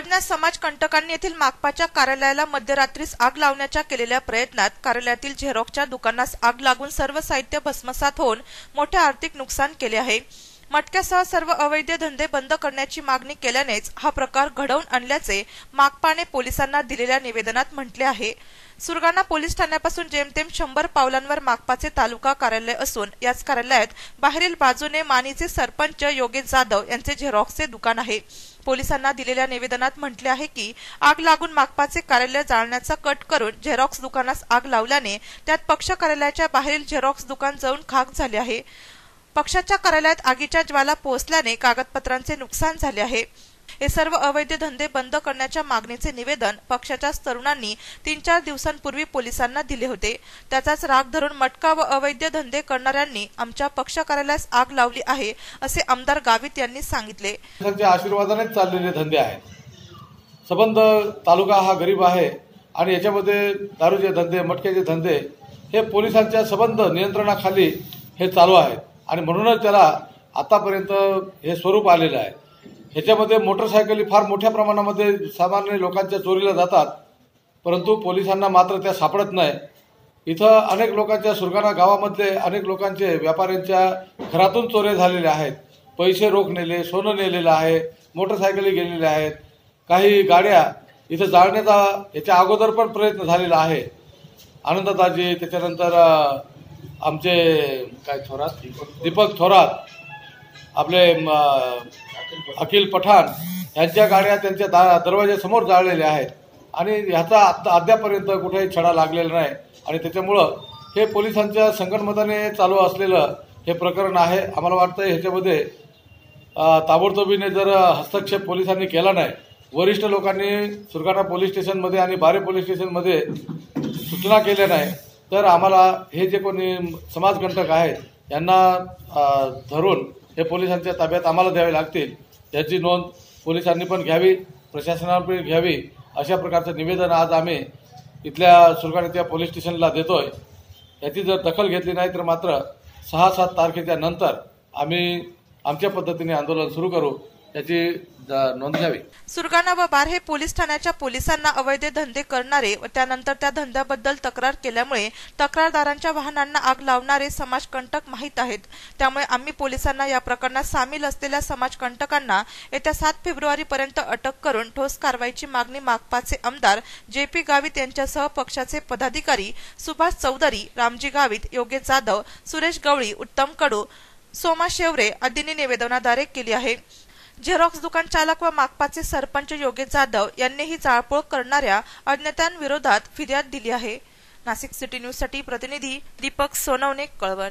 अज्ञात समाज कंटकांनी येथील माकपाच्या कार्यालयाला मध्यरात्रीस आग लावण्याच्या केलेल्या प्रयत्नात कार्यालयातील झेरॉक्सच्या दुकानास आग लागून सर्व साहित्य भस्मसात होऊन मोठे आर्थिक नुकसान केले आहे. मटक्यासह सर्व अवैध धंदे बंद करण्याची मागणी केल्यानेच हा प्रकार घडवून आणल्याचे माकपाने पोलिसांना दिलेल्या निवेदनात म्हटले आहे. सुरगाणा पोलीस ठाण्यापासून जेमतेम शंभर पावलांवर माकपाचे तालुका कार्यालय असून याच कार्यालयात बाहेरील बाजूने मानीचे सरपंच योगेश जाधव यांचे झेरॉक्सचे दुकान आहे. पोलिसांना दिलेल्या निवेदनात म्हटले आहे की आग लागून माकपाचे कार्यालय जाळण्याचा कट करून झेरॉक्स दुकानास आग लावल्याने त्यात पक्ष कार्यालयाच्या बाहेरील झेरॉक्स दुकान जळून खाक झाले आहे. पक्षाच्या कार्यालयात आगीच्या ज्वाला पोहोचल्याने कागदपत्रांचे नुकसान झाले आहे. हे सर्व अवैध धंदे बंद करण्याच्या मागणीचे निवेदन पक्षाच्याच तरुणांनी तीन चार दिवसांपूर्वी पोलिसांना दिले होते. त्याचाच राग धरून मटका व अवैध धंदे करणाऱ्यांनी आमच्या पक्ष कार्यालयास आग लावली आहे असे आमदार गावित यांनी सांगितले. आशीर्वादाने चाललेले धंदे आहेत. सबंध तालुका हा गरीब आहे आणि याच्यामध्ये दारूचे धंदे मटक्याचे धंदे हे पोलिसांच्या सबंध नियंत्रणाखाली हे चालू आहेत. आणि म्हणूनच त्याला आतापर्यंत हे स्वरूप आलेलं आहे. ह्याच्यामध्ये मोटरसायकली फार मोठ्या प्रमाणामध्ये सामान्य लोकांच्या चोरीला जातात परंतु पोलिसांना मात्र त्या सापडत नाही. इथं अनेक लोकांच्या सुरगाणा गावामधले अनेक लोकांचे व्यापाऱ्यांच्या घरातून चोऱ्या झालेल्या आहेत. पैसे रोख नेले सोनं नेलेलं आहे मोटरसायकली गेलेल्या आहेत काही गाड्या इथं जाळण्याचा याच्या अगोदर पण प्रयत्न झालेला आहे. आनंददाजी त्याच्यानंतर आमचे काय थोरात? दीपक थोरात आपले अखिल पठाण यांच्या गाड्या त्यांच्या दा दरवाज्यासमोर जाळलेल्या आहेत. आणि ह्याचा आत्ता अद्यापर्यंत कुठेही छडा लागलेला नाही. आणि त्याच्यामुळं हे पोलिसांच्या संगणमताने चालू असलेलं हे प्रकरण आहे. आम्हाला वाटतं ह्याच्यामध्ये ताबडतोबीने जर हस्तक्षेप पोलिसांनी केला नाही वरिष्ठ लोकांनी सुरगाणा पोलीस स्टेशनमध्ये आणि बारे पोलीस स्टेशनमध्ये सूचना केल्या नाही तर आम्हाला हे जे कोणी समाजकंटक आहेत यांना धरून हे पोलिसांच्या ताब्यात आम्हाला द्यावे लागतील. याची नोंद पोलिसांनी पण घ्यावी प्रशासनाने पण घ्यावी अशा प्रकारचं निवेदन आज आम्ही इथल्या सुरगाण्याच्या पोलीस स्टेशनला देतोय. याची जर दखल घेतली नाही तर मात्र सहा सात तारखेच्या नंतर आम्ही आमच्या पद्धतीने आंदोलन सुरू करू. त्याची नोंद घ्यावी. सुरगाणा व बार हे पोलीस ठाण्याच्या पोलिसांना अवैध धंदे करणारे व त्यानंतर त्या धंद्याबद्दल तक्रार केल्यामुळे तक्रारदारांच्या वाहनांना आग लावणारे समाजकंटक माहीत आहेत. त्यामुळे आम्ही पोलिसांना या प्रकरणात सामील असलेल्या समाजकंटकांना येत्या सात फेब्रुवारी पर्यंत अटक करून ठोस कारवाईची मागणी मागपाचे आमदार जे पी गावित यांच्यासह पक्षाचे पदाधिकारी सुभाष चौधरी रामजी गावित योगेश जाधव सुरेश गवळी उत्तम कडू सोमा शेवरे आदींनी निवेदनाद्वारे केली आहे. झेरॉक्स दुकान चालक व माकपाचे सरपंच योगेश जाधव यांनीही जाळपोळ करणाऱ्या अज्ञातांविरोधात फिर्याद दिली आहे. नाशिक सिटी न्यूजसाठी प्रतिनिधी दीपक सोनवणे कळवण.